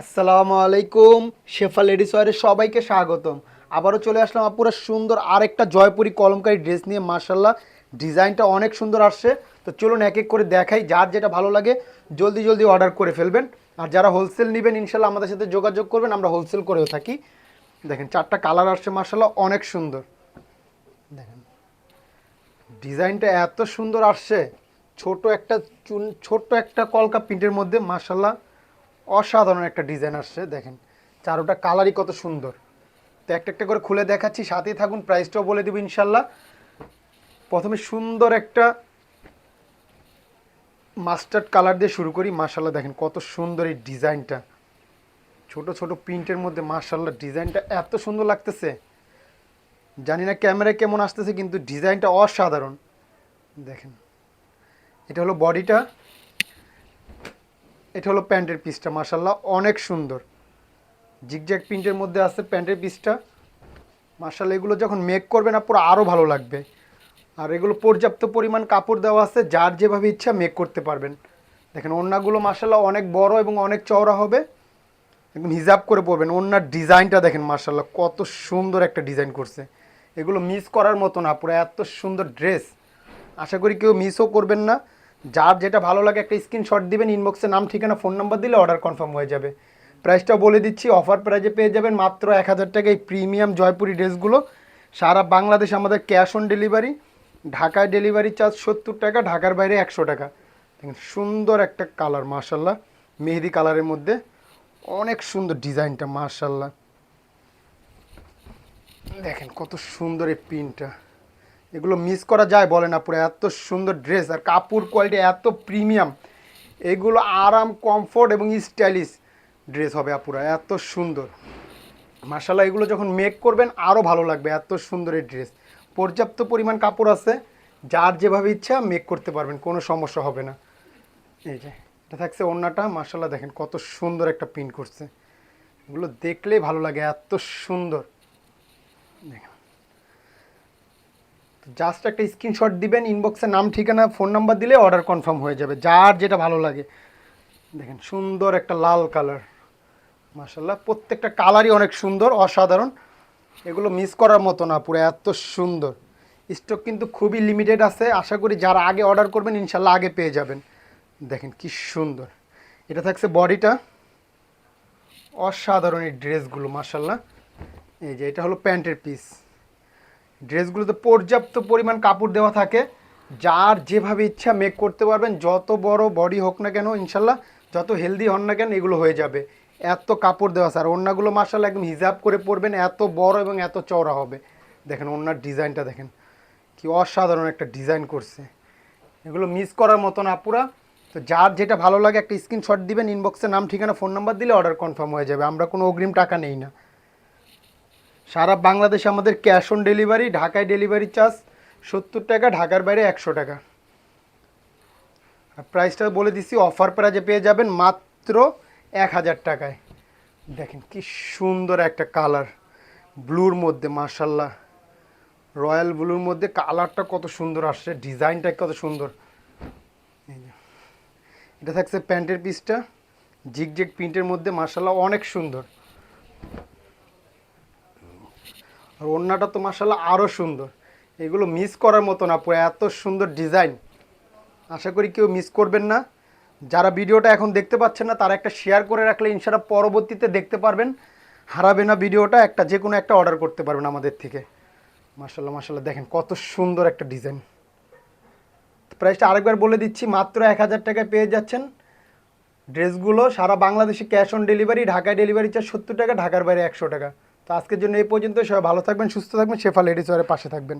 আসসালামু আলাইকুম, শেফা লেডিস ওয়ারে সবাইকে স্বাগতম। আবারও চলে আসলাম আপুরা সুন্দর আরেকটা জয়পুরি কলমকারী ড্রেস নিয়ে মার্শাল্লাহ ডিজাইনটা অনেক সুন্দর আসছে। তো চলুন এক এক করে দেখাই, যার যেটা ভালো লাগে, জলদি জলদি অর্ডার করে ফেলবেন। আর যারা হোলসেল নেবেন ইনশাল্লাহ আমাদের সাথে যোগাযোগ করবেন, আমরা হোলসেল করেও থাকি। দেখেন, চারটা কালার আসছে মার্শাল্লাহ অনেক সুন্দর। দেখেন, ডিজাইনটা এত সুন্দর আসছে। ছোট একটা চুন ছোট্ট একটা কলকা প্রিন্টের মধ্যে মার্শাল্লাহ অসাধারণ একটা ডিজাইন আসছে, দেখেন। চারোটা কালারই কত সুন্দর। তো একটা একটা করে খুলে দেখাচ্ছি, সাথেই থাকুন, প্রাইসটাও বলে দেবো ইনশাল্লাহ। প্রথমে সুন্দর একটা মাস্টার্ড কালার দিয়ে শুরু করি মার্শাল্লাহ দেখেন কত সুন্দর এই ডিজাইনটা। ছোট ছোট প্রিন্টের মধ্যে মার্শাল্লাহ ডিজাইনটা এত সুন্দর লাগতেছে। জানি না ক্যামেরায় কেমন আসতেছে, কিন্তু ডিজাইনটা অসাধারণ। দেখেন, এটা হলো বডিটা। এটা হলো প্যান্টের পিসটা মার্শাল্লাহ অনেক সুন্দর। জিগজ্যাগ প্রিন্টের মধ্যে আছে প্যান্টের পিসটা। মার্শাল্লাহ এগুলো যখন মেক করবে না, পুরো আরও ভালো লাগবে। আর এগুলো পর্যাপ্ত পরিমাণ কাপড় দেওয়া আছে, যার যেভাবে ইচ্ছা মেক করতে পারবেন। দেখেন, ওড়নাগুলো মার্শাল্লাহ অনেক বড় এবং অনেক চওড়া হবে। একদম হিজাব করে পরবেন, ওড়নার ডিজাইনটা দেখেন মার্শাল্লাহ কত সুন্দর একটা ডিজাইন করছে। এগুলো মিস করার মতো না, পুরো এত সুন্দর ড্রেস আশা করি কেউ মিসও করবেন না। যার যেটা ভালো লাগে একটা স্ক্রিনশট দিবেন ইনবক্সে নাম, ঠিকানা ফোন নাম্বার দিলে অর্ডার কনফার্ম হয়ে যাবে। প্রাইসটা বলে দিচ্ছি অফার প্রাইজে পেয়ে যাবেন মাত্র এক হাজার টাকায় প্রিমিয়াম জয়পুরি ড্রেসগুলো। সারা বাংলাদেশ আমাদের ক্যাশ অন ডেলিভারি ঢাকায় ডেলিভারি চার্জ সত্তর টাকা, ঢাকার বাইরে একশো টাকা। সুন্দর একটা কালার মার্শাল্লাহ মেহেদি কালারের মধ্যে অনেক সুন্দর ডিজাইনটা মার্শাল্লাহ দেখেন কত সুন্দর এই প্রিন্টটা এগুলো মিস করা যায় বলে না, পুরো এত সুন্দর ড্রেস আর কাপড় কোয়ালিটি এত প্রিমিয়াম এগুলো আরাম কমফোর্ট এবং স্টাইলিশ ড্রেস হবে আপুরা, এত সুন্দর। মার্শাল্লাহ এগুলো যখন মেক করবেন আরও ভালো লাগবে, এত সুন্দর এই ড্রেস পর্যাপ্ত পরিমাণ কাপড় আছে, যার যেভাবে ইচ্ছা মেক করতে পারবেন, কোনো সমস্যা হবে না। এই যে, এটা থাকছে অন্যটা মার্শাল্লাহ দেখেন কত সুন্দর একটা প্রিন্ট করছে। এগুলো দেখলেই ভালো লাগে, এত সুন্দর। দেখেন। জাস্ট একটা স্ক্রিনশট দিবেন ইনবক্সে নাম, ঠিকানা ফোন নাম্বার দিলে অর্ডার কনফার্ম হয়ে যাবে, যার যেটা ভালো লাগে। দেখেন, সুন্দর একটা লাল কালার মাসাল্লাহ প্রত্যেকটা কালারই অনেক সুন্দর, অসাধারণ। এগুলো মিস করার মতো না, পুরো এত সুন্দর। স্টক কিন্তু খুবই লিমিটেড আছে, আশা করি যারা আগে অর্ডার করবেন ইনশাল্লাহ আগে পেয়ে যাবেন। দেখেন, কি সুন্দর। এটা থাকছে বডিটা। অসাধারণ এই ড্রেসগুলো মাসাল্লাহ এই যে, এটা হলো প্যান্টের পিস ড্রেসগুলোতে পর্যাপ্ত পরিমাণ কাপড় দেওয়া থাকে। যার যেভাবে ইচ্ছা মেক করতে পারবেন, যত বড় বডি হোক না কেন, ইনশাল্লাহ, যত হেলদি হন না কেন, এগুলো হয়ে যাবে। এত কাপড় দেওয়া আর ওড়নাগুলো মার্শাল্লাহ একদম হিজাব করে পরবেন, এত বড় এবং এত চওড়া হবে। দেখেন, ওড়নার ডিজাইনটা দেখেন, কি অসাধারণ একটা ডিজাইন করছে। এগুলো মিস করার মতো না পুরা। তো যার যেটা ভালো লাগে, একটা স্ক্রিনশট দিবেন ইনবক্সে নাম, ঠিকানা ফোন নাম্বার দিলে অর্ডার কনফার্ম হয়ে যাবে। আমরা কোনো অগ্রিম টাকা নেই না। সারা বাংলাদেশে আমাদের ক্যাশ অন ডেলিভারি, ঢাকায় ডেলিভারি চার্জ সত্তর টাকা, ঢাকার বাইরে একশো টাকা। আর প্রাইসটা বলে দিচ্ছি, অফার প্রাইজে পেয়ে যাবেন মাত্র এক হাজার টাকায়। দেখেন কি সুন্দর একটা কালার, ব্লুর মধ্যে মার্শাল্লাহ রয়্যাল ব্লুর মধ্যে কালারটা কত সুন্দর আসছে, ডিজাইনটা কত সুন্দর। এটা থাকছে প্যান্টের পিসটা জিগজেগ প্রিন্টের মধ্যে মার্শাল্লাহ অনেক সুন্দর। আর ওড়নাটা তো মার্শাল্লাহ আরও সুন্দর। এগুলো মিস করার মতো না এত সুন্দর ডিজাইন আশা করি কেউ মিস করবেন না। যারা ভিডিওটা এখন দেখতে পাচ্ছেন না, তারা একটা শেয়ার করে রাখলে ইনশাল্লাহ পরবর্তীতে দেখতে পারবেন। হারাবে না ভিডিওটা, একটা যে কোনো একটা অর্ডার করতে পারবেন আমাদের থেকে। মার্শাল্লাহ মার্শাল্লাহ দেখেন কত সুন্দর একটা ডিজাইন প্রাইসটা আরেকবার বলে দিচ্ছি, মাত্র এক হাজার টাকায় পেয়ে যাচ্ছেন। ড্রেসগুলো সারা বাংলাদেশে ক্যাশ অন ডেলিভারি ঢাকায় ডেলিভারি চার্জ সত্তর টাকা, ঢাকার বাইরে একশো টাকা। তো আজকের জন্য এই পর্যন্ত সবাই ভালো থাকবেন সুস্থ থাকবেন শেফা লেডিস পাশে থাকবেন।